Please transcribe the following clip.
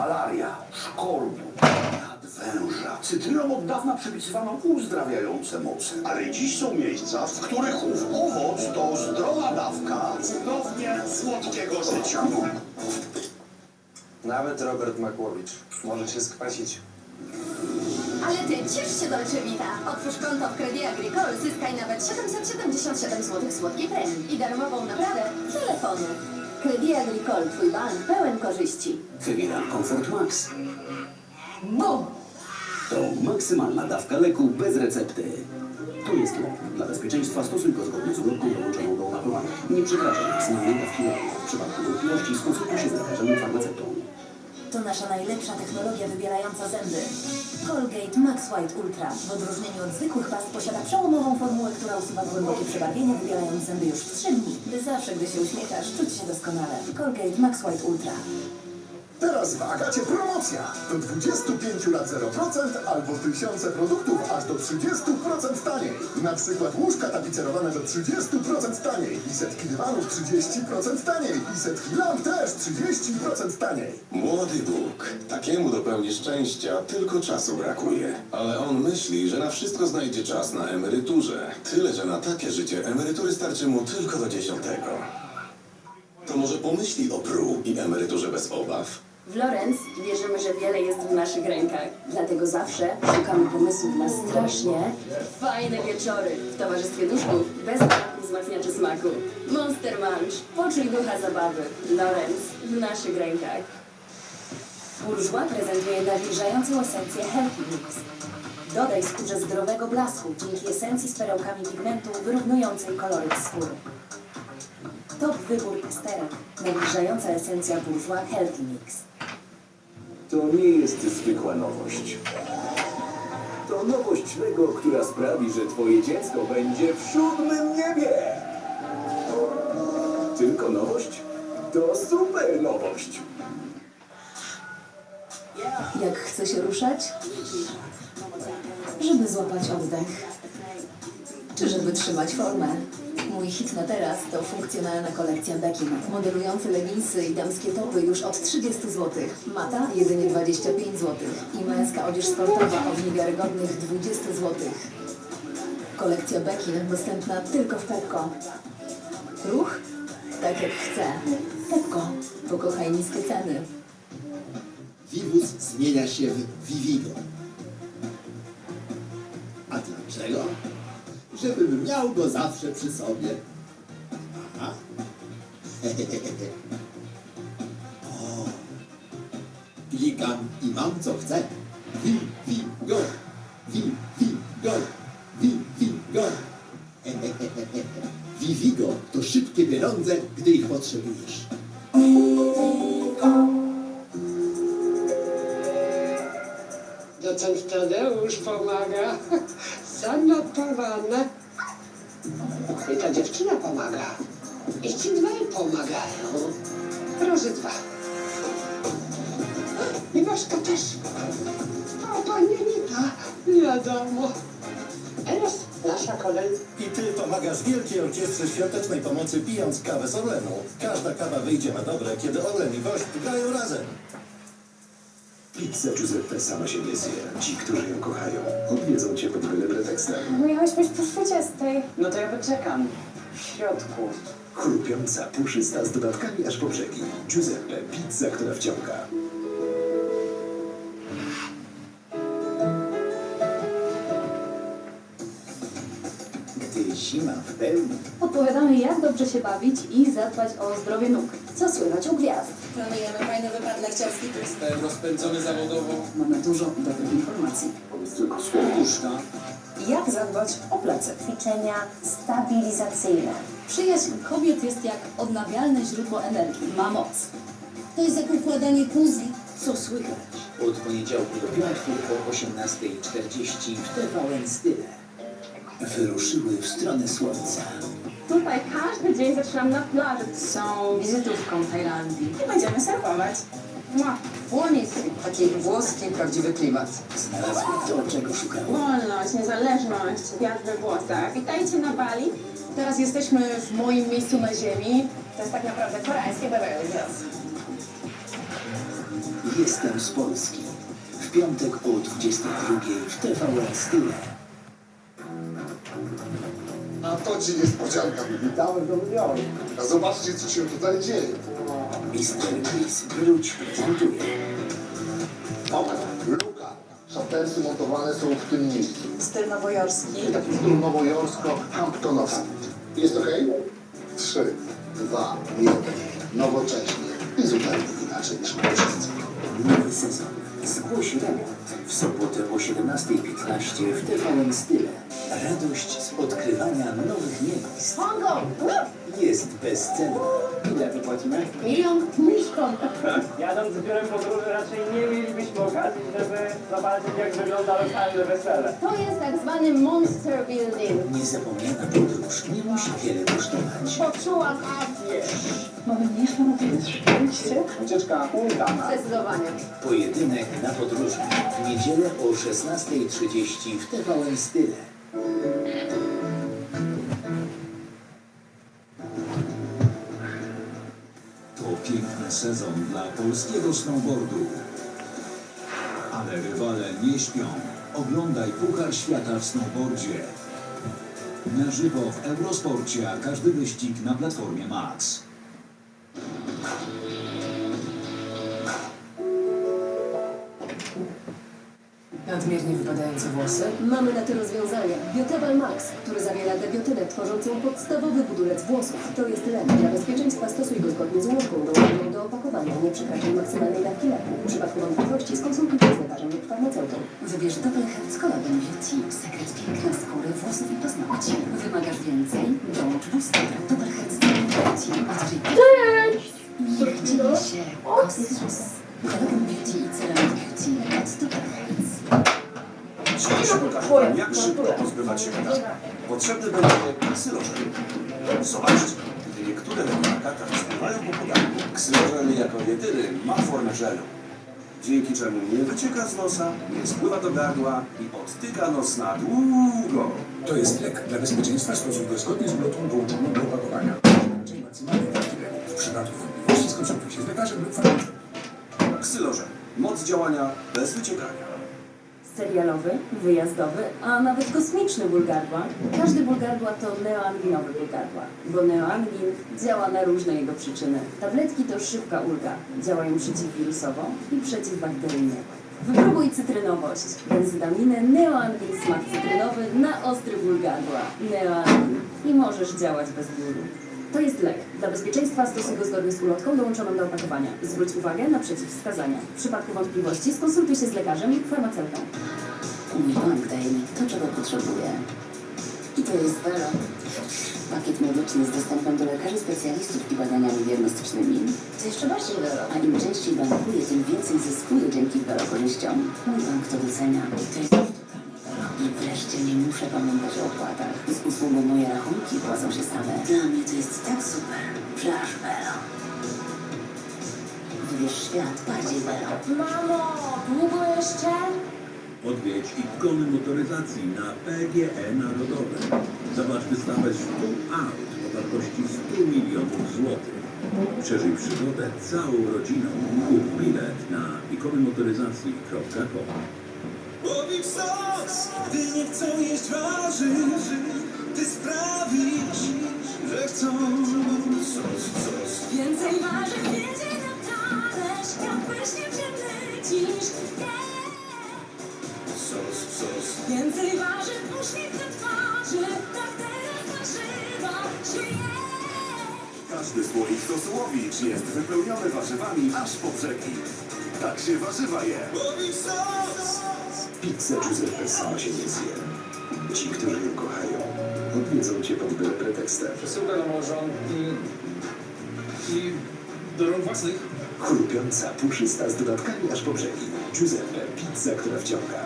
malaria, szkorbu, jad węża. Cytryną od dawna przypisywano uzdrawiające moce. Ale dziś są miejsca, w których ów owoc to zdrowa dawka cudownie słodkiego życia. Nawet Robert Makłowicz może się skwasić. Ale ty ciesz się Dolce Vita. Otwórz konto w Credit Agricole, zyskaj nawet 777 zł słodkiej premii i darmową naprawę telefonu. Credit Agricole, twój bank pełen korzyści. Wywiera Comfort Max. BUM! To maksymalna dawka leku bez recepty. To jest lek. Dla bezpieczeństwa stosuj go zgodnie z ulotką dołączoną do opakowania. Nie przekraczaj maksymalnej dawki leku. W przypadku wątpliwości skonsultuj się z lekarzem farmaceutą. To nasza najlepsza technologia wybierająca zęby. Colgate Max White Ultra w odróżnieniu od zwykłych past posiada przełomową formułę, która usuwa głębokie przebarwienie, wybierając zęby już w 3 dni, by zawsze, gdy się uśmiechasz, czuć się doskonale. Colgate Max White Ultra. Teraz w Agacie promocja. Do 25 lat 0% albo tysiące produktów aż do 30% taniej. Na przykład łóżka tapicerowane do 30% taniej. I setki dywanów 30% taniej. I setki lamp też 30% taniej. Młody Bóg. Takiemu dopełni szczęścia tylko czasu brakuje. Ale on myśli, że na wszystko znajdzie czas na emeryturze. Tyle, że na takie życie emerytury starczy mu tylko do dziesiątego. To może pomyśli o pru i emeryturze bez obaw? W Lorenz wierzymy, że wiele jest w naszych rękach. Dlatego zawsze szukamy pomysłów na strasznie fajne wieczory w towarzystwie duszków bez wzmacniaczy smaku. Monster Munch. Poczuj ducha zabawy. Lorenz w naszych rękach. Bourgeois prezentuje nawilżającą esencję Healthy Mix. Dodaj skórze zdrowego blasku dzięki esencji z perełkami pigmentu wyrównującej koloryt skóry. Top wybór esterek. Nawilżająca esencja Bourgeois Healthy Mix. To nie jest zwykła nowość. To nowość Lego, która sprawi, że twoje dziecko będzie w siódmym niebie. Tylko nowość? To super nowość. Jak chce się ruszać? Żeby złapać oddech. Czy żeby trzymać formę? Mój hit na teraz to funkcjonalna kolekcja Beckin. Modelujące leginsy i damskie topy już od 30 zł. Mata jedynie 25 zł. I męska odzież sportowa od niewiarygodnych 20 zł. Kolekcja Beckin dostępna tylko w Pepko. Ruch? Tak jak chce. Pepko. Pokochaj niskie ceny. Vivus zmienia się w Vivigo. A dlaczego? Żebym miał go zawsze przy sobie. Aha. o. Klikam i mam co chcę. Vivigo. Vivigo. Vivigo. Vivigo to szybkie pieniądze, gdy ich potrzebujesz. Docent Tadeusz pomaga. Zanotowane. I ta dziewczyna pomaga. I ci dwaj pomagają. Proszę dwa. I Waszka też. O, pani Anita. Wiadomo. Teraz nasza kolej. I ty pomagasz Wielkiej Orkiestrze Świątecznej Pomocy pijąc kawę z Orlenu. Każda kawa wyjdzie na dobre, kiedy Orlen i gość grają razem. Pizza Giuseppe sama się nie zje. Ci, którzy ją kochają, odwiedzą cię pod byle pretekstem. Miałeś być po 20. No to ja wyczekam. W środku. Chrupiąca, puszysta, z dodatkami aż po brzegi. Giuseppe, pizza, która wciąga. Opowiadamy, jak dobrze się bawić i zadbać o zdrowie nóg. Co słychać u gwiazd? Planujemy fajny wypad narciarski. Jestem rozpędzony zawodowo. Mamy dużo dobrych informacji. Słodkuszka. Jak zadbać o plecy? Ćwiczenia stabilizacyjne. Przyjaźń kobiet jest jak odnawialne źródło energii. Ma moc. To jest jak układanie puzli. Co słychać? Od poniedziałku do piątku po 18.40 w TVN Style. Wyruszyły w stronę słońca. Tutaj każdy dzień zaczynam na plaży. Są wizytówką Tajlandii. I będziemy surfować. Mua. Płonisy. Taki włoski, prawdziwy klimat. Znalazły to, czego szukały. Wolność, niezależność, wiatr we włosach. Witajcie na Bali. Teraz jesteśmy w moim miejscu na ziemi. To jest tak naprawdę koreańskie Beverly Hills. Jestem z Polski. W piątek o 22 w TVN Style. A to ci niespodzianka. Witamy w Nowym Jorku. A zobaczcie, co się tutaj dzieje. Mister Chris Wróć prezentuje. Dobra, luka. Szaptersy montowane są w tym miejscu. Styl nowojorski. Taki styl nowojorsko-hamptonowski. Jest ok? Trzy, dwa, jeden. Nowocześnie i zupełnie inaczej niż my wszyscy. Nowy sezon. Zgłoś remont. W sobotę o 17.15 w TVN Style. Radość z odkrywania nowych miejsc. Hongo! Jest bezcenna. Ile wypłacimy? Milion? Milion. Jadąc z biurem podróży raczej nie mielibyśmy okazji, żeby zobaczyć jak wygląda lokalne wesele. To jest tak zwany Monster Building. Niezapomniana podróż nie musi wiele kosztować. Poczułam Azję. Mamy nie powiedzieć szczęście. Ucieczka udana. Zdecydowanie. Pojedynek na podróży. W niedzielę o 16.30 w TVN Style. To piękny sezon dla polskiego snowboardu. Ale rywale nie śpią. Oglądaj Puchar Świata w snowboardzie. Na żywo w Eurosporcie, a każdy wyścig na platformie Max. Nadmiernie wypadające włosy. Mamy na to rozwiązania. Biotebal Max, który zawiera debiotynę tworzącą podstawowy budulec włosów. To jest lek. Dla bezpieczeństwa stosuj go zgodnie z ulotką dołączoną do opakowania. Nie przekraczaj maksymalnej dawki leku. W przypadku wątpliwości skonsultuj się z lekarzem lub farmaceutą. Wybierz Double Health Collagen Beauty. Sekret piękna skóry, włosów i paznokci. Wymagasz więcej? Dołącz booster. Double Health Beauty. Odkryj Niech dzieje się kosmos. Dziś pokażę jak szybko pozbywać się kataru. Potrzebny będzie ksylożel. Zobaczcie, gdy niektóre katar spływają po podatku, ksylożel jako jedyny ma formę żelu. Dzięki czemu nie wycieka z nosa, nie spływa do gardła i odtyka nos na długo. To jest lek. Dla bezpieczeństwa stosuj go zgodnie z ulotką dołączoną do opakowania. Maksymalnie dawki leku. W przypadku wątpliwości skonsultuj się z lekarzem lub farmaceutą. Moc działania bez wyciekania. Serialowy, wyjazdowy, a nawet kosmiczny ból gardła. Każdy ból gardła to neoanginowy ból gardła, bo neoangin działa na różne jego przyczyny. Tabletki to szybka ulga. Działają przeciwwirusowo i przeciwbakteryjnie. Wypróbuj cytrynowość. Benzydaminy, neoangin, smak cytrynowy na ostry ból gardła. Neoangin. I możesz działać bez bólu. To jest lek. Dla bezpieczeństwa stosuj go zgodnie z ulotką dołączoną do opakowania. Zwróć uwagę na przeciwwskazania. W przypadku wątpliwości skonsultuj się z lekarzem lub farmaceutą. Mój bank daje mi to, czego potrzebuję. I to jest Vero. Pakiet medyczny z dostępem do lekarzy specjalistów i badaniami diagnostycznymi. To jeszcze bardziej Vero. A im częściej bankuję, tym więcej zyskuję dzięki Vero korzyściom. Mój bank to docenia. I to jest totalnie. I wreszcie nie muszę pamiętać o opłatach. Z usługą moje rachunki płacą się same. Dla mnie to jest super, aż Vero. Wybierz świat bardziej. Mamo, długo jeszcze? Odwiedź ikony motoryzacji na PGE Narodowe. Zobacz wystawę 100 aut o wartości 100 milionów złotych. Przeżyj przygodę całą rodziną. Kup bilet na ikonymotoryzacji.com Bobik sos, gdy nie chcą jeść warzyw, ty sprawisz, że chcą. Sos, sos. Więcej warzyw jedzie na talerz, jak przemycisz. Sos, sos. Więcej warzyw, uśmiech na twarzy, tak teraz warzywa się je. Każdy słoik sosułowicz jest wypełniony warzywami aż po brzegi. Tak się warzywa je. Pizza Giuseppe sama się nie zje. Ci, którzy ją kochają, odwiedzą cię pod byle pretekstem. Przesyłka na małżonki i do rąk własnych. Chrupiąca, puszysta z dodatkami aż po brzegi. Giuseppe, pizza, która wciąga.